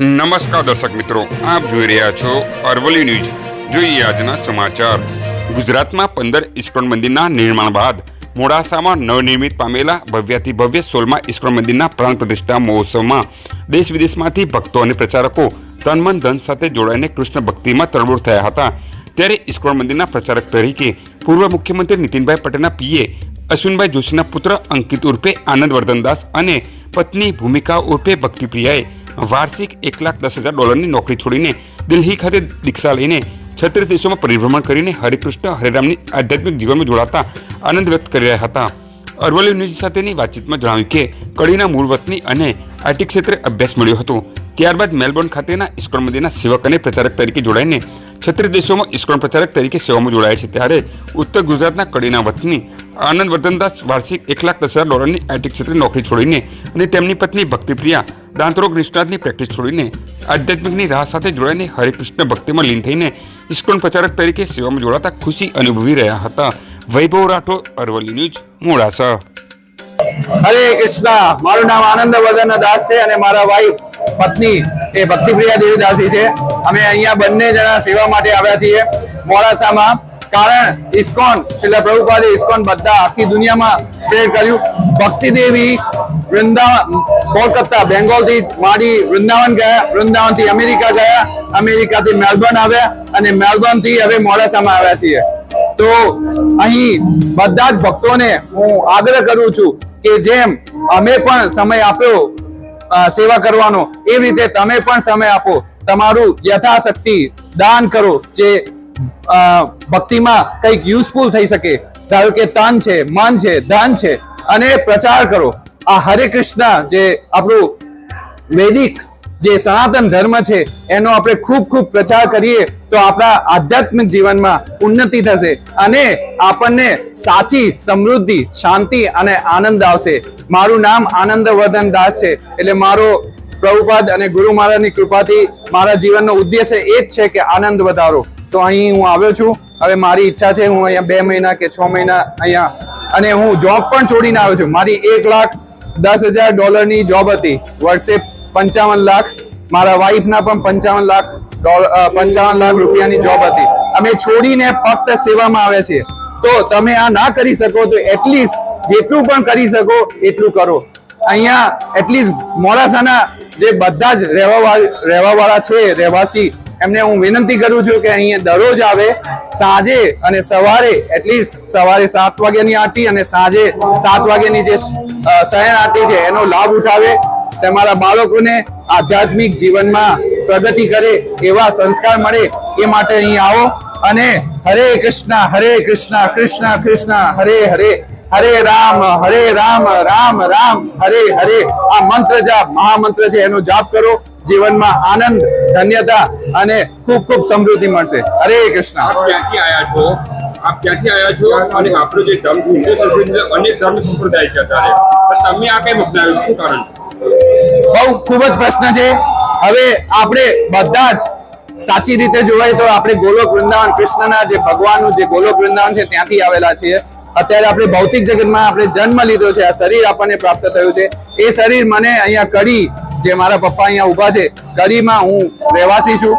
નમસ્કાર દર્શક મિત્રો, આપ જોઈ રહ્યા છો અરવલ્લી ન્યૂઝ. જોઈએ આજના સમાચાર. ગુજરાતમાં પંદર ઇસ્કોન મંદિરના નિર્માણ બાદ મોડાસામાં નવનિર્મિત પામેલા ભવ્યાથી ભવ્ય સોલમાં ઇસ્કોન મંદિરના પ્રાણ પ્રતિષ્ઠા મહોત્સવમાં દેશ વિદેશમાંથી ભક્તો અને પ્રચારકો તન મન ધન સાથે જોડાઈને કૃષ્ણ ભક્તિમાં તરબોળ થયા હતા. ત્યારે ઇસ્કોન મંદિરના પ્રચારક તરીકે પૂર્વ મુખ્યમંત્રી નીતિનભાઈ પટેલના પીએ અશ્વિનભાઈ જોશીના પુત્ર અંકિત ઉર્ફે આનંદ વર્ધનદાસ અને પત્ની ભૂમિકા ઉર્ફે ભક્તિપ્રિયાએ વાર્ષિક એક લાખ દસ હજાર ડોલરની નોકરી છોડીને દિલ્હી ખાતે દીક્ષા લઈને છત્રીસ દેશોમાં પરિભ્રમણ કરીને હરિકૃષ્ણ હરિરામની આધ્યાત્મિક જીવનમાં જોડાતા આનંદ વ્યક્ત કરી રહ્યા હતા. અરવલ્લી ન્યૂઝ સાથેની વાતચીતમાં જણાવ્યું કે કડીના મૂળ વતની અને આઈટી ક્ષેત્રે અભ્યાસ મળ્યો હતો. ત્યારબાદ મેલબોર્ન ખાતેના ઇસ્કોન મંદિરના સેવક અને પ્રચારક તરીકે જોડાઈને છત્રીસ દેશોમાં ઇસ્કોન પ્રચારક તરીકે સેવામાં જોડાયા છે. ત્યારે ઉત્તર ગુજરાતના કડીના વતની આનંદ વર્ધનદાસ વાર્ષિક એક લાખ દસ હજાર ડોલરની આઈટી ક્ષેત્રે નોકરી છોડીને અને તેમની પત્ની ભક્તિપ્રિયા દાંતરોગ નિષ્ણાતની પ્રેક્ટિસ છોડીને આધ્યાત્મિકની રાહ સાથે જોડાઈને હરિકૃષ્ણ ભક્તિમાં લીન થઈને ઇસ્કોન પ્રચારક તરીકે સેવામાં જોડાતા ખુશી અનુભવી રહ્યા હતા. વૈભવ રાઠોડ, અરવલ્લી ન્યૂઝ, મોડાસા. હરે કૃષ્ણ. મારું નામ આનંદ વર્ધન દાસ છે અને મારા વાઈફ પત્ની એ ભક્તિપ્રિયા દેવીદાસી છે. અમે અહીંયા બંને જણા સેવા માટે આવ્યા છીએ મોડાસામાં. કારણ ઇસ્કોન, છેલ્લા પ્રભુપાદે ઇસ્કોન બધા આખી દુનિયામાં સ્પ્રેડ કર્યું. ભક્તિ દેવી વૃંદાવન કોલકાતા બેંગોલથી માંડી વૃંદાવન ગયા, વૃંદાવનથી અમેરિકા ગયા, અમેરિકાથી મેલબર્ન આવ્યા અને મેલબર્નથી હવે મોડાસામાં આવ્યા છીએ. તો અહીં બધા જ ભક્તોને હું આગ્રહ કરું છું કે જેમ અમે પણ સમય આપ્યો સેવા કરવાનો એ રીતે તમે પણ સમય આપો. તમારું યથાશક્તિ દાન કરો જે ભક્તિમાં કંઈક યુઝફુલ થઈ શકે. ધારો કે તન છે, મન છે, ધન છે, અને પ્રચાર કરો. આ હરે કૃષ્ણ જે આપણું વૈદિક જે સનાતન ધર્મ છે, એનો આપણે ખૂબ ખૂબ પ્રચાર કરીએ તો આપણા આધ્યાત્મિક જીવનમાં ઉન્નતિ થશે અને આપણને સાચી સમૃદ્ધિ, શાંતિ અને આનંદ આવશે. મારું નામ આનંદવર્ધન દાસ છે, એટલે મારો પ્રભુપાદ અને ગુરુ મહારાજની કૃપાથી મારા જીવનનો ઉદ્દેશ્ય એ જ છે કે આનંદ વધારો. તો અહીં હું આવ્યો છું. હવે મારી ઈચ્છા છે, હું અહીંયા બે મહિના કે છ મહિના અહીંયા અને હું જોબ પણ છોડીને આવ્યો છું. મારી એક લાખ દસ હજાર ડોલરની જોબ હતી. વર્ષે પંચાવન લાખ. મારા વાઈફના પણ પંચાવન લાખ પંચાવન લાખ રૂપિયાની જોબ હતી. અમે છોડીને ફક્ત સેવામાં આવ્યા છીએ તો તમે આ ના કરી શકો તો એટલીસ્ટ જેટલું પણ કરી શકો એટલું કરો. અહીંયા એટલીસ્ટ મોડાસાના જે બધા જ રહેવા રહેવાવાળા છે, રહેવાસી એમને હું વિનંતી કરું છું કે અહીંયા દરરોજ આવે, સાંજે અને સવારે એટલીસ્ટ સવારે સાત વાગ્યાની આરતી અને સાંજે સાત વાગ્યાની જે શયન આરતી છે, એનો લાભ ઉઠાવે, તમારા બાળકોને આધ્યાત્મિક જીવનમાં પ્રગતિ કરે, એવા સંસ્કાર મળે, એ માટે અહીં આવો. અને હરે કૃષ્ણ હરે કૃષ્ણ કૃષ્ણ કૃષ્ણ, હરે હરે હરે રામ હરે રામ રામ રામ, હરે હરે. આ મંત્ર જાપ, મહામંત્ર છે, એનો જાપ કરો. જીવનમાં આનંદ ધન્યતા અને ખૂબ ખૂબ સમૃદ્ધિ મળશે. હરે કૃષ્ણ. આપ ક્યાંથી આવ્યા છો? આપ ક્યાંથી આવ્યા છો? અને આપણો જે ધર્મ હિન્દુ સંસ્કૃતિ અનેક ધર્મ સંપ્રદાય છે અત્યારે. તમે આ કેમ અપનાવ્યું? શું કારણ બહુ ખૂબ જ પ્રશ્ન છે. હવે આપણે બધા જ સાચી રીતે જોવાય તો આપણે ગોલોક વૃંદાવન કૃષ્ણના જે ભગવાનનું જે ગોલોક વૃંદાવન છે ત્યાંથી આવેલા છીએ. અત્યારે આપણે ભૌતિક જગતમાં આપણે જન્મ લીધો છે. આ શરીર આપણને પ્રાપ્ત થયું છે. એ શરીર મને અહીંયા કડી જે મારા પપ્પા અહીંયા ઊભા છે કડીમાં હું રહેવાસી છું.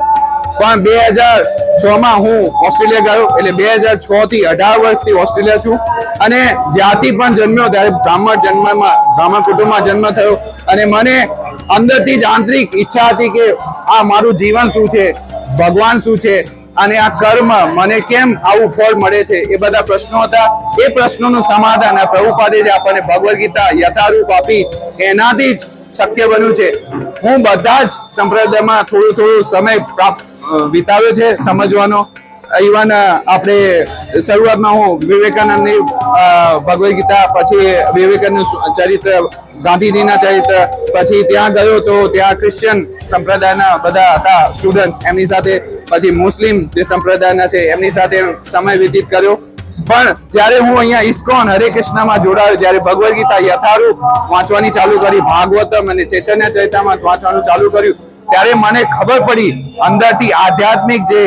પણ બે હજાર છ માં હું ઓસ્ટ્રેલિયા ગયો, એટલે બે હજાર છ થી અઢાર વર્ષથી ઓસ્ટ્રેલિયા છું. અને જ્યાંથી પણ જન્મ્યો ત્યારે બ્રાહ્મણ જન્મમાં, બ્રાહ્મણ કુટુંબમાં જન્મ થયો. અને મને અંદરથી જ આંતરિક ઈચ્છા હતી કે આ મારું જીવન શું છે, ભગવાન શું છે, અને આ કર્મ મને કેમ આવું ફળ મળે છે, એ બધા પ્રશ્નો હતા. એ પ્રશ્નોનું સમાધાન આ પ્રભુપાદે જે આપણને ભગવદ્ ગીતા યથારૂપ આપી, એનાથી જ શક્ય બન્યું છે. હું બધા જ સંપ્રદાયમાં થોડું થોડું સમય પ્રાપ્ત વિતાવ્યો છે સમજવાનો. ઇવન આપણે શરૂઆતમાં હું વિવેકાનંદની ભગવદ્ ગીતા, પછી વિવેકાનંદ ચરિત્ર, ગાંધીજીના ચરિત્ર, પછી ત્યાં ગયો તો ત્યાં ક્રિશ્ચિયન સંપ્રદાયના બધા હતા સ્ટુડન્ટ્સ એમની સાથે, પછી મુસ્લિમ જે સંપ્રદાયના છે, એમની સાથે સમય વ્યતીત કર્યો. પણ જ્યારે હું અહીંયા ઇસ્કોન હરે કૃષ્ણમાં જોડાયો, જ્યારે ભગવદ્ ગીતા યથારૂપ વાંચવાની ચાલુ કરી, ભાગવતમ અને ચૈતન્ય ચૈતામાં વાંચવાનું ચાલુ કર્યું, ત્યારે મને ખબર પડી અંદરથી આધ્યાત્મિક જે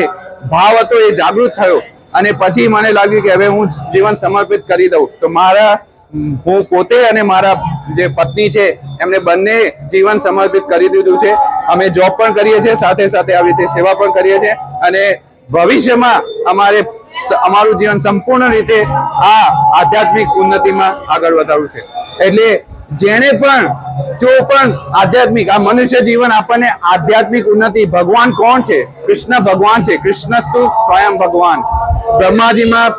ભાવ હતો એ જાગૃત થયો અને પછી મને લાગ્યું કે હવે હું જીવન સમર્પિત કરી દઉં. તો મારા હું પોતે અને મારા જે પત્ની છે, એમને બંને જીવન સમર્પિત કરી દીધું છે. અમે જોબ પણ કરીએ છીએ, સાથે સાથે આવી રીતે સેવા પણ કરીએ છીએ અને ભવિષ્યમાં અમારે અમારું જીવન સંપૂર્ણ રીતે આ આધ્યાત્મિક ઉન્નતિમાં આગળ વધારવું છે. એટલે જેને પણ, જો પણ આધ્યાત્મિક, આ મનુષ્ય જીવન આપણને આધ્યાત્મિક ઉન્નતિ, ભગવાન કોણ છે? કૃષ્ણ ભગવાન છે. કૃષ્ણસ્તુ સ્વયં ભગવાન. બ્રહ્માજીમાં,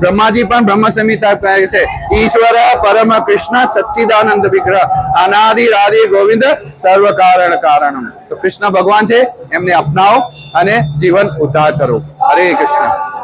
બ્રહ્માજી પણ બ્રહ્મ સંહિતા કહે છે, ઈશ્વર, પરમ કૃષ્ણ, સચ્ચિદાનંદ વિગ્રહ, અનાદિ રાધિ ગોવિંદ સર્વ કારણ કારણમ. તો કૃષ્ણ ભગવાન છે, એમને અપનાવો અને જીવન ઉદ્ધાર કરો. હરે કૃષ્ણ.